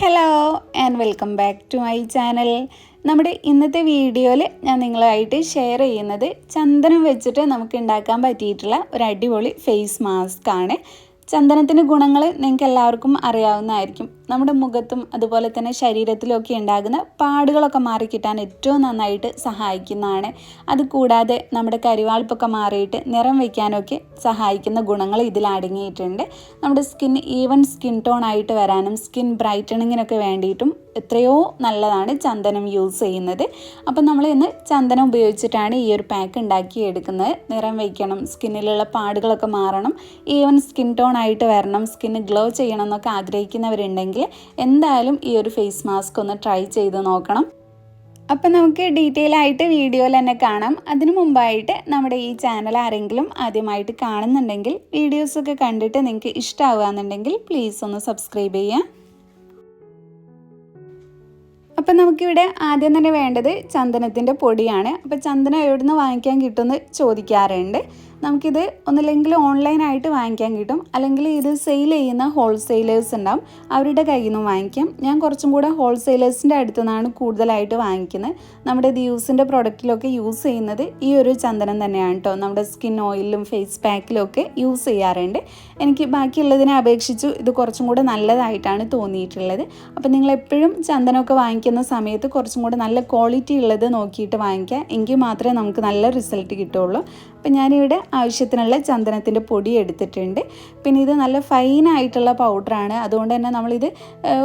Hello and welcome back to my channel നമ്മുടെ ഇന്നത്തെ വീഡിയോയിൽ ഞാൻ നിങ്ങളായിട്ട് ഷെയർ ചെയ്യുന്നത് ചന്ദനം വെച്ചിട്ട് നമുക്ക് ഉണ്ടാക്കാൻ പറ്റിയിട്ടുള്ള ഒരു അടിപൊളി ഫേസ് മാസ്ക് ആണ്. ചന്ദനത്തിന്റെ ഗുണങ്ങൾ നിങ്ങൾക്ക് എല്ലാവർക്കും അറിയാവുന്നതായിരിക്കും. നമ്മുടെ മുഖത്തും അതുപോലെ തന്നെ ശരീരത്തിലും ഒക്കെ ഉണ്ടാകുന്ന പാടുകളൊക്കെ മാറിക്കിട്ടാൻ ഏറ്റവും നന്നായിട്ട് സഹായിക്കുന്നതാണ്. അതുകൂടാതെ നമ്മുടെ കരിവാൾപ്പൊക്കെ മാറിയിട്ട് നിറം വയ്ക്കാനൊക്കെ സഹായിക്കുന്ന ഗുണങ്ങൾ ഇതിൽ അടങ്ങിയിട്ടുണ്ട്. നമ്മുടെ സ്കിൻ ഈവൻ സ്കിൻ ടോൺ ആയിട്ട് വരാനും സ്കിൻ ബ്രൈറ്റണിങ്ങിനൊക്കെ വേണ്ടിയിട്ടും എത്രയോ നല്ലതാണ് ചന്ദനം യൂസ് ചെയ്യുന്നത്. അപ്പം നമ്മൾ ഇന്ന് ചന്ദനം ഉപയോഗിച്ചിട്ടാണ് ഈ ഒരു പാക്ക് ഉണ്ടാക്കി എടുക്കുന്നത്. നിറം വയ്ക്കണം സ്കിന്നിലുള്ള പാടുകളൊക്കെ മാറണം ഈവൻ സ്കിൻ ടോൺ ആയിട്ട് വരണം സ്കിന്ന് ഗ്ലോ ചെയ്യണം എന്നൊക്കെ ആഗ്രഹിക്കുന്നവരുണ്ടെങ്കിൽ എന്തായാലും ഈ ഒരു ഫേസ് മാസ്ക് ഒന്ന് ട്രൈ ചെയ്ത് നോക്കണം. അപ്പം നമുക്ക് ഡീറ്റെയിൽ ആയിട്ട് വീഡിയോയിൽ തന്നെ കാണാം. അതിനു മുമ്പായിട്ട് നമ്മുടെ ഈ ചാനൽ ആരെങ്കിലും ആദ്യമായിട്ട് കാണുന്നുണ്ടെങ്കിൽ വീഡിയോസൊക്കെ കണ്ടിട്ട് നിങ്ങൾക്ക് ഇഷ്ടമാവുകയെന്നുണ്ടെങ്കിൽ പ്ലീസ് ഒന്ന് സബ്സ്ക്രൈബ് ചെയ്യുക. അപ്പം നമുക്കിവിടെ ആദ്യം തന്നെ വേണ്ടത് ചന്ദനത്തിന്റെ പൊടിയാണ്. അപ്പോൾ ചന്ദനം എവിടെ നിന്ന് വാങ്ങിക്കാൻ കിട്ടുമെന്ന് ചോദിക്കാറുണ്ട്. നമുക്കിത് ഒന്നില്ലെങ്കിൽ ഓൺലൈനായിട്ട് വാങ്ങിക്കാൻ കിട്ടും. അല്ലെങ്കിൽ ഇത് സെയിൽ ചെയ്യുന്ന ഹോൾസെയിലേഴ്സ് ഉണ്ടാവും. അവരുടെ കയ്യിൽ നിന്ന് വാങ്ങിക്കാം. ഞാൻ കുറച്ചും കൂടെ ഹോൾസെയിലേഴ്സിന്റെ അടുത്തു നിന്നാണ് കൂടുതലായിട്ട് വാങ്ങിക്കുന്നത്. നമ്മുടെ ദ്യൂസിന്റെ പ്രൊഡക്റ്റിലൊക്കെ യൂസ് ചെയ്യുന്നത് ഈ ഒരു ചന്ദനം തന്നെയാണ് കേട്ടോ നമ്മുടെ സ്കിൻ ഓയിലും ഫേസ് പാക്കിലും ഒക്കെ യൂസ് ചെയ്യാറുണ്ട്. എനിക്ക് ബാക്കിയുള്ളതിനെ അപേക്ഷിച്ച് ഇത് കുറച്ചും കൂടെ നല്ലതായിട്ടാണ് തോന്നിയിട്ടുള്ളത്. അപ്പോൾ നിങ്ങൾ എപ്പോഴും ചന്ദനമൊക്കെ വാങ്ങിക്കുന്ന സമയത്ത് കുറച്ചും കൂടെ നല്ല ക്വാളിറ്റി ഉള്ളത് നോക്കിയിട്ട് വാങ്ങിക്കുക. എങ്കിൽ മാത്രമേ നമുക്ക് നല്ല റിസൾട്ട് കിട്ടുള്ളൂ അപ്പം ഞാനിവിടെ ആവശ്യത്തിനുള്ള ചന്ദനത്തിന്റെ പൊടി എടുത്തിട്ടുണ്ട്. പിന്നെ ഇത് നല്ല ഫൈനായിട്ടുള്ള പൗഡറാണ്. അതുകൊണ്ട് തന്നെ നമ്മളിത്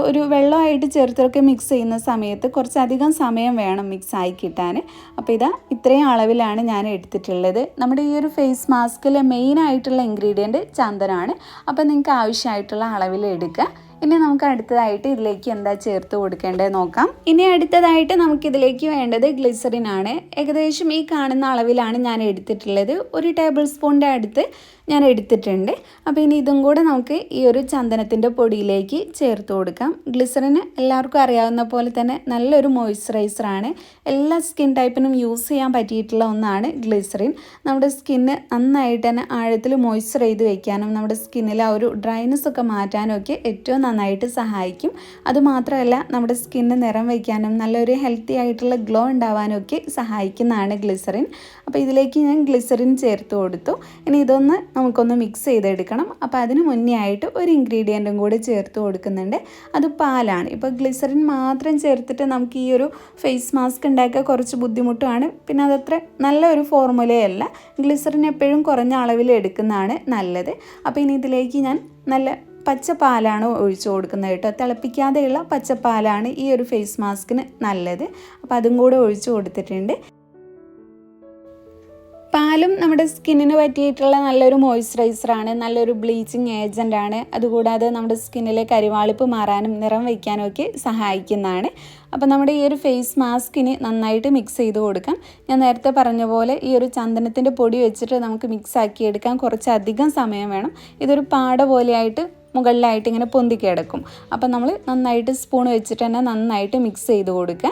ഒരു വെള്ളമായിട്ട് ചേർത്തൊക്കെ മിക്സ് ചെയ്യുന്ന സമയത്ത് കുറച്ചധികം സമയം വേണം മിക്സ് ആയി കിട്ടാൻ. അപ്പോൾ ഇതാ ഇത്രയും അളവിലാണ് ഞാൻ എടുത്തിട്ടുള്ളത്. നമ്മുടെ ഈ ഒരു ഫേസ് മാസ്കിലെ മെയിൻ ആയിട്ടുള്ള ഇൻഗ്രീഡിയന്റ് ചന്ദനമാണ് അപ്പോൾ നിങ്ങൾക്ക് ആവശ്യമായിട്ടുള്ള അളവിൽ എടുക്കുക. ഇനി നമുക്ക് അടുത്തതായിട്ട് ഇതിലേക്ക് എന്താ ചേർത്ത് കൊടുക്കേണ്ടത് നോക്കാം. ഇനി അടുത്തതായിട്ട് നമുക്ക് ഇതിലേക്ക് വേണ്ടത് ഗ്ലിസറിൻ ആണ്. ഏകദേശം ഈ കാണുന്ന അളവിലാണ് ഞാൻ എടുത്തിട്ടുള്ളത്. ഒരു ടേബിൾ സ്പൂണിന്റെ അടുത്ത് ഞാൻ എടുത്തിട്ടുണ്ട് അപ്പോൾ ഇനി ഇതും കൂടെ നമുക്ക് ഈ ഒരു ചന്ദനത്തിന്റെ പൊടിയിലേക്ക് ചേർത്ത് കൊടുക്കാം. ഗ്ലിസറിന് എല്ലാവർക്കും അറിയാവുന്ന പോലെ തന്നെ നല്ലൊരു മോയ്സ്ചറൈസറാണ് എല്ലാ സ്കിൻ ടൈപ്പിനും യൂസ് ചെയ്യാൻ പറ്റിയിട്ടുള്ള ഒന്നാണ് ഗ്ലിസറിൻ. നമ്മുടെ സ്കിന്ന് നന്നായിട്ട് തന്നെ ആഴത്തിൽ മോയ്സ്ചർ ചെയ്ത് വെക്കാനും നമ്മുടെ സ്കിന്നിൽ ആ ഒരു ഡ്രൈനെസ് ഒക്കെ മാറ്റാനും ഒക്കെ ഏറ്റവും നന്നായിട്ട് സഹായിക്കും. അതുമാത്രമല്ല നമ്മുടെ സ്കിന്ന് നിറം വയ്ക്കാനും നല്ലൊരു ഹെൽത്തി ആയിട്ടുള്ള ഗ്ലോ ഉണ്ടാവാനും ഒക്കെ സഹായിക്കുന്നതാണ് ഗ്ലിസറിൻ. അപ്പോൾ ഇതിലേക്ക് ഞാൻ ഗ്ലിസറിൻ ചേർത്ത് കൊടുത്തു. ഇനി ഇതൊന്ന് നമുക്കൊന്ന് മിക്സ് ചെയ്തെടുക്കണം. അപ്പോൾ അതിന് മുന്നേ ആയിട്ട് ഒരു ഇൻഗ്രീഡിയന്റും കൂടി ചേർത്ത് കൊടുക്കുന്നുണ്ട്. അത് പാലാണ്. ഇപ്പോൾ ഗ്ലിസറിൻ മാത്രം ചേർത്തിട്ട് നമുക്ക് ഈ ഒരു ഫേസ് മാസ്ക് ഉണ്ടാക്കുക കുറച്ച് ബുദ്ധിമുട്ടുമാണ്. പിന്നെ അതത്ര നല്ല ഒരു ഫോർമുലയല്ല ഗ്ലിസറിൻ എപ്പോഴും കുറഞ്ഞ അളവിൽ എടുക്കുന്നതാണ് നല്ലത്. അപ്പോൾ ഇനി ഇതിലേക്ക് ഞാൻ നല്ല പച്ചപ്പാലാണ് ഒഴിച്ചു കൊടുക്കുന്നത് കേട്ടോ. തിളപ്പിക്കാതെയുള്ള പച്ചപ്പാലാണ് ഈ ഒരു ഫേസ് മാസ്കിന് നല്ലത്. അപ്പോൾ അതും കൂടെ ഒഴിച്ചു കൊടുത്തിട്ടുണ്ട്. പാലും നമ്മുടെ സ്കിന്നിന് പറ്റിയിട്ടുള്ള നല്ലൊരു മോയ്സ്ചറൈസറാണ് നല്ലൊരു ബ്ലീച്ചിങ് ഏജന്റ് ആണ് അതുകൂടാതെ നമ്മുടെ സ്കിന്നിലെ കരിവാളിപ്പ് മാറാനും നിറം വയ്ക്കാനും ഒക്കെ സഹായിക്കുന്നതാണ്. അപ്പോൾ നമ്മുടെ ഈ ഒരു ഫേസ് മാസ്കിന് നന്നായിട്ട് മിക്സ് ചെയ്ത് കൊടുക്കാം. ഞാൻ നേരത്തെ പറഞ്ഞ പോലെ ഈ ഒരു ചന്ദനത്തിന്റെ പൊടി വെച്ചിട്ട് നമുക്ക് മിക്സ് ആക്കി എടുക്കാൻ കുറച്ചധികം സമയം വേണം. ഇതൊരു പാട പോലെയായിട്ട് മുകളിലായിട്ട് ഇങ്ങനെ പൊന്തി കിടക്കും. അപ്പം നമ്മൾ നന്നായിട്ട് സ്പൂൺ വെച്ചിട്ട് തന്നെ നന്നായിട്ട് മിക്സ് ചെയ്ത് കൊടുക്കുക.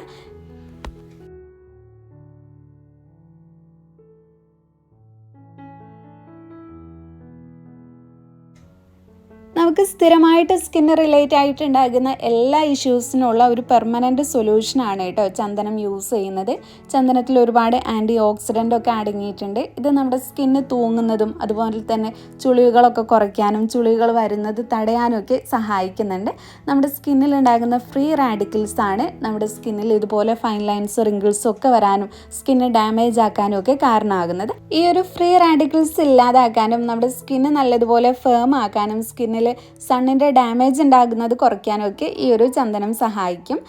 നമുക്ക് സ്ഥിരമായിട്ട് സ്കിന്ന് റിലേറ്റ് ആയിട്ട് ഉണ്ടാകുന്ന എല്ലാ ഇഷ്യൂസിനുള്ള ഒരു പെർമനന്റ് സൊല്യൂഷനാണ് കേട്ടോ ചന്ദനം യൂസ് ചെയ്യുന്നത്. ചന്ദനത്തിൽ ഒരുപാട് ആന്റി ഓക്സിഡന്റ് ഒക്കെ അടങ്ങിയിട്ടുണ്ട്. ഇത് നമ്മുടെ സ്കിന്ന് തൂങ്ങുന്നതും അതുപോലെ തന്നെ ചുളിവുകളൊക്കെ കുറയ്ക്കാനും ചുളിവുകൾ വരുന്നത് തടയാനും ഒക്കെ സഹായിക്കുന്നുണ്ട്. നമ്മുടെ സ്കിന്നിൽ ഉണ്ടാകുന്ന ഫ്രീ റാഡിക്കിൾസ് ആണ് നമ്മുടെ സ്കിന്നിൽ ഇതുപോലെ ഫൈൻ ലൈൻസ് റിങ്കിൾസ് ഒക്കെ വരാനും സ്കിന്ന് ഡാമേജ് ആക്കാനും ഒക്കെ കാരണമാകുന്നത്. ഈ ഒരു ഫ്രീ റാഡിക്കിൾസ് ഇല്ലാതാക്കാനും നമ്മുടെ സ്കിന്ന് നല്ലതുപോലെ ഫേം ആക്കാനും സ്കിന്നിൽ സണ്ണിന്റെ ഡാമേജ് ഉണ്ടാകുന്നത് കുറയ്ക്കാനൊക്കെ ഈ ഒരു ചന്ദനം സഹായിക്കും.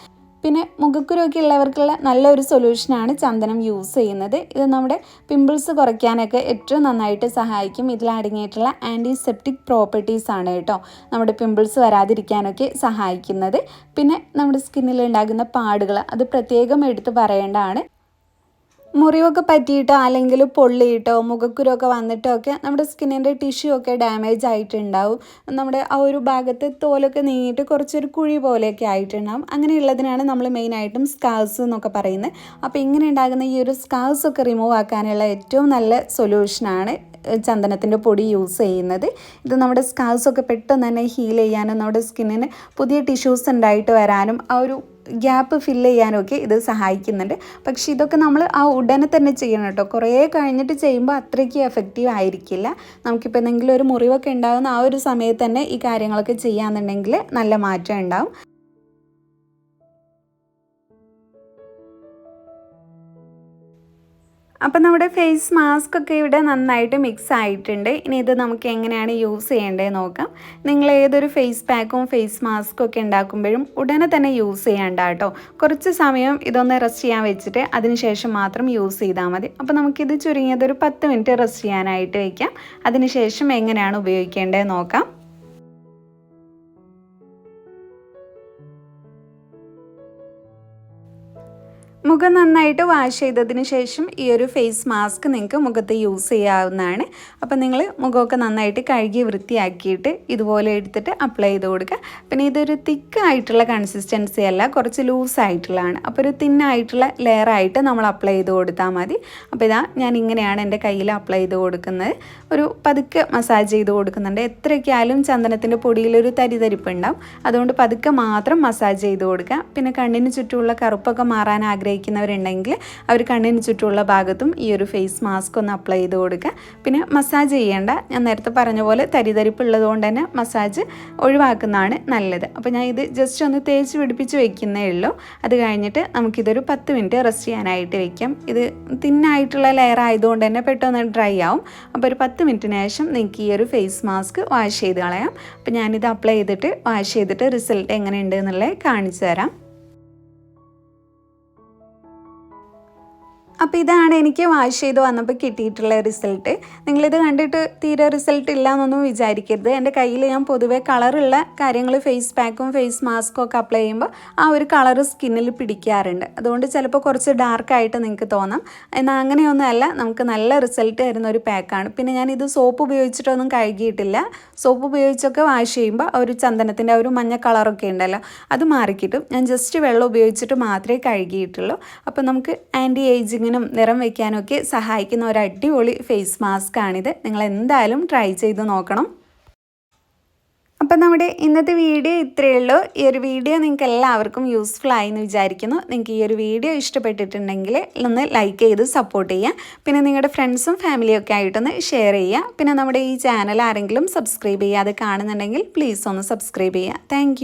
പിന്നെ മുഖക്കുരുവൊക്കെ ഉള്ളവർക്കുള്ള നല്ലൊരു സൊല്യൂഷനാണ് ചന്ദനം യൂസ് ചെയ്യുന്നത്. ഇത് നമ്മുടെ പിമ്പിൾസ് കുറയ്ക്കാനൊക്കെ ഏറ്റവും നന്നായിട്ട് സഹായിക്കും. ഇതിൽ അടങ്ങിയിട്ടുള്ള ആന്റിസെപ്റ്റിക് പ്രോപ്പർട്ടീസ് ആണ് കേട്ടോ നമ്മുടെ പിമ്പിൾസ് വരാതിരിക്കാനൊക്കെ സഹായിക്കുന്നത്. പിന്നെ നമ്മുടെ സ്കിന്നിൽ ഉണ്ടാകുന്ന പാടുകൾ അത് പ്രത്യേകം എടുത്തു പറയേണ്ടതാണ്. മുറിവൊക്കെ പറ്റിയിട്ടോ അല്ലെങ്കിൽ പൊള്ളിയിട്ടോ മുഖക്കുരൊക്കെ വന്നിട്ടോ ഒക്കെ നമ്മുടെ സ്കിന്നിന്റെ ടിഷ്യൂ ഒക്കെ ഡാമേജ് ആയിട്ടുണ്ടാവും. നമ്മുടെ ആ ഒരു ഭാഗത്ത് തോലൊക്കെ നീങ്ങിയിട്ട് കുറച്ചൊരു കുഴി പോലെയൊക്കെ ആയിട്ടുണ്ടാവും. അങ്ങനെയുള്ളതിനാണ് നമ്മൾ മെയിനായിട്ടും സ്കാർസ് എന്നൊക്കെ പറയുന്നത്. അപ്പോൾ ഇങ്ങനെ ഉണ്ടാകുന്ന ഈ ഒരു സ്കാർസ് ഒക്കെ റിമൂവ് ആക്കാനുള്ള ഏറ്റവും നല്ല സൊല്യൂഷനാണ് ചന്ദനത്തിന്റെ പൊടി യൂസ് ചെയ്യുന്നത്. ഇത് നമ്മുടെ സ്കാർസ് ഒക്കെ പെട്ടെന്ന് തന്നെ ഹീൽ ചെയ്യാനും നമ്മുടെ സ്കിന്നിന് പുതിയ ടിഷ്യൂസ് ഉണ്ടായിട്ട് വരാനും ആ ഒരു ഗ്യാപ്പ് ഫില്ല് ചെയ്യാനൊക്കെ ഇത് സഹായിക്കുന്നുണ്ട്. പക്ഷേ ഇതൊക്കെ നമ്മൾ ആ ഉടനെ തന്നെ ചെയ്യണം കേട്ടോ. കുറേ കഴിഞ്ഞിട്ട് ചെയ്യുമ്പോൾ അത്രയ്ക്ക് എഫക്റ്റീവ് ആയിരിക്കില്ല. നമുക്കിപ്പോൾ എന്തെങ്കിലും ഒരു മുറിവൊക്കെ ഉണ്ടാകുന്ന ആ ഒരു സമയത്ത് തന്നെ ഈ കാര്യങ്ങളൊക്കെ ചെയ്യാന്നുണ്ടെങ്കിൽ നല്ല മാറ്റം ഉണ്ടാവും. അപ്പം നമ്മുടെ ഫേസ് മാസ്ക് ഒക്കെ ഇവിടെ നന്നായിട്ട് മിക്സ് ആയിട്ടുണ്ട്. ഇനി ഇത് നമുക്ക് എങ്ങനെയാണ് യൂസ് ചെയ്യേണ്ടത് നോക്കാം. നിങ്ങൾ ഏതൊരു ഫേസ് പാക്കും ഫേസ് മാസ്കും ഒക്കെ ഉണ്ടാക്കുമ്പോഴും ഉടനെ തന്നെ യൂസ് ചെയ്യേണ്ട കേട്ടോ. കുറച്ച് സമയം ഇതൊന്ന് റെസ്റ്റ് ചെയ്യാൻ വെച്ചിട്ട് അതിനുശേഷം മാത്രം യൂസ് ചെയ്താൽ മതി. അപ്പോൾ നമുക്കിത് ചുരുങ്ങിയത് ഒരു പത്ത് മിനിറ്റ് റെസ്റ്റ് ചെയ്യാനായിട്ട് വയ്ക്കാം അതിനുശേഷം എങ്ങനെയാണ് ഉപയോഗിക്കേണ്ടത് നോക്കാം. മുഖം നന്നായിട്ട് വാഷ് ചെയ്തതിന് ശേഷം ഈ ഒരു ഫേസ് മാസ്ക് നിങ്ങൾക്ക് മുഖത്ത് യൂസ് ചെയ്യാവുന്നതാണ്. അപ്പോൾ നിങ്ങൾ മുഖമൊക്കെ നന്നായിട്ട് കഴുകി വൃത്തിയാക്കിയിട്ട് ഇതുപോലെ എടുത്തിട്ട് അപ്ലൈ ചെയ്ത് കൊടുക്കുക. പിന്നെ ഇതൊരു തിക്കായിട്ടുള്ള കൺസിസ്റ്റൻസി അല്ല കുറച്ച് ലൂസ് ലൂസായിട്ടുള്ളതാണ് അപ്പോൾ ഒരു തിന്നായിട്ടുള്ള ലെയറായിട്ട് നമ്മൾ അപ്ലൈ ചെയ്ത് കൊടുത്താൽ മതി. അപ്പോൾ ഇതാ ഞാൻ ഇങ്ങനെയാണ് എന്റെ കയ്യിൽ അപ്ലൈ ചെയ്ത് കൊടുക്കുന്നത്. ഒരു പതുക്കെ മസാജ് ചെയ്ത് കൊടുക്കുന്നുണ്ട്. എത്രയൊക്കെ ആയാലും ചന്ദനത്തിന്റെ പൊടിയിലൊരു തരിതരിപ്പ് ഉണ്ടാവും. അതുകൊണ്ട് പതുക്കെ മാത്രം മസാജ് ചെയ്ത് കൊടുക്കുക. പിന്നെ കണ്ണിന് ചുറ്റുമുള്ള കറുപ്പൊക്കെ മാറാൻ ആഗ്രഹിക്കും ആഗ്രഹിക്കുന്നവരുണ്ടെങ്കിൽ അവർ കണ്ണിന് ചുറ്റുമുള്ള ഭാഗത്തും ഈ ഒരു ഫേസ് മാസ്ക് ഒന്ന് അപ്ലൈ ചെയ്ത് കൊടുക്കുക. പിന്നെ മസാജ് ചെയ്യേണ്ട ഞാൻ നേരത്തെ പറഞ്ഞ പോലെ തരിതരിപ്പ് ഉള്ളതുകൊണ്ട് തന്നെ മസാജ് ഒഴിവാക്കുന്നതാണ് നല്ലത്. അപ്പോൾ ഞാൻ ഇത് ജസ്റ്റ് ഒന്ന് തേച്ച് പിടിപ്പിച്ച് വെക്കുന്നേ ഉള്ളൂ. അത് കഴിഞ്ഞിട്ട് നമുക്കിതൊരു പത്ത് മിനിറ്റ് റെസ്റ്റ് ചെയ്യാനായിട്ട് വെക്കാം. ഇത് തിന്നായിട്ടുള്ള ലെയർ ആയതുകൊണ്ട് തന്നെ പെട്ടെന്ന് ഡ്രൈ ആവും. അപ്പോൾ ഒരു പത്ത് മിനിറ്റിന് ശേഷം നിങ്ങൾക്ക് ഈ ഒരു ഫേസ് മാസ്ക് വാഷ് ചെയ്ത് കളയാം. അപ്പോൾ ഞാനിത് അപ്ലൈ ചെയ്തിട്ട് വാഷ് ചെയ്തിട്ട് റിസൾട്ട് എങ്ങനെയുണ്ട് എന്നുള്ളത് കാണിച്ചു തരാം. അപ്പോൾ ഇതാണ് എനിക്ക് വാഷ് ചെയ്ത് വന്നപ്പോൾ കിട്ടിയിട്ടുള്ള റിസൾട്ട് നിങ്ങളിത് കണ്ടിട്ട് തീരെ റിസൾട്ട് ഇല്ല എന്നൊന്നും വിചാരിക്കരുത്. എന്റെ കയ്യിൽ ഞാൻ പൊതുവേ കളറുള്ള കാര്യങ്ങൾ ഫേസ് പാക്കും ഫേസ് മാസ്കും ഒക്കെ അപ്ലൈ ചെയ്യുമ്പോൾ ആ ഒരു കളർ സ്കിന്നിൽ പിടിക്കാറുണ്ട്. അതുകൊണ്ട് ചിലപ്പോൾ കുറച്ച് ഡാർക്കായിട്ട് നിങ്ങൾക്ക് തോന്നാം. എന്നാൽ അങ്ങനെയൊന്നുമല്ല നമുക്ക് നല്ല റിസൾട്ട് തരുന്ന ഒരു പാക്കാണ് പിന്നെ ഞാൻ ഇത് സോപ്പ് ഉപയോഗിച്ചിട്ടൊന്നും കഴുകിയിട്ടില്ല. സോപ്പ് ഉപയോഗിച്ചൊക്കെ വാഷ് ചെയ്യുമ്പോൾ ആ ഒരു ചന്ദനത്തിന്റെ ഒരു മഞ്ഞ കളറൊക്കെ ഉണ്ടല്ലോ അത് മാറിക്കിട്ടും. ഞാൻ ജസ്റ്റ് വെള്ളം ഉപയോഗിച്ചിട്ട് മാത്രമേ കഴുകിയിട്ടുള്ളൂ. അപ്പോൾ നമുക്ക് ആന്റി ഏജിങ്ങിന് വയ്ക്കാനും നിറം വയ്ക്കാനൊക്കെ സഹായിക്കുന്ന ഒരു അടിപൊളി ഫേസ് മാസ്ക് ആണിത്. നിങ്ങൾ എന്തായാലും ട്രൈ ചെയ്ത് നോക്കണം. അപ്പം നമ്മുടെ ഇന്നത്തെ വീഡിയോ ഇത്രയേ ഉള്ളൂ. ഈ ഒരു വീഡിയോ നിങ്ങൾക്ക് എല്ലാവർക്കും യൂസ്ഫുൾ ആയി എന്ന് വിചാരിക്കുന്നു. നിങ്ങൾക്ക് ഈ ഒരു വീഡിയോ ഇഷ്ടപ്പെട്ടിട്ടുണ്ടെങ്കിൽ ഒന്ന് ലൈക്ക് ചെയ്ത് സപ്പോർട്ട് ചെയ്യുക പിന്നെ നിങ്ങളുടെ ഫ്രണ്ട്സും ഫാമിലിയും ഒക്കെ ആയിട്ടൊന്ന് ഷെയർ ചെയ്യുക പിന്നെ നമ്മുടെ ഈ ചാനൽ ആരെങ്കിലും സബ്സ്ക്രൈബ് ചെയ്യാതെ കാണുന്നുണ്ടെങ്കിൽ പ്ലീസ് ഒന്ന് സബ്സ്ക്രൈബ് ചെയ്യുക താങ്ക്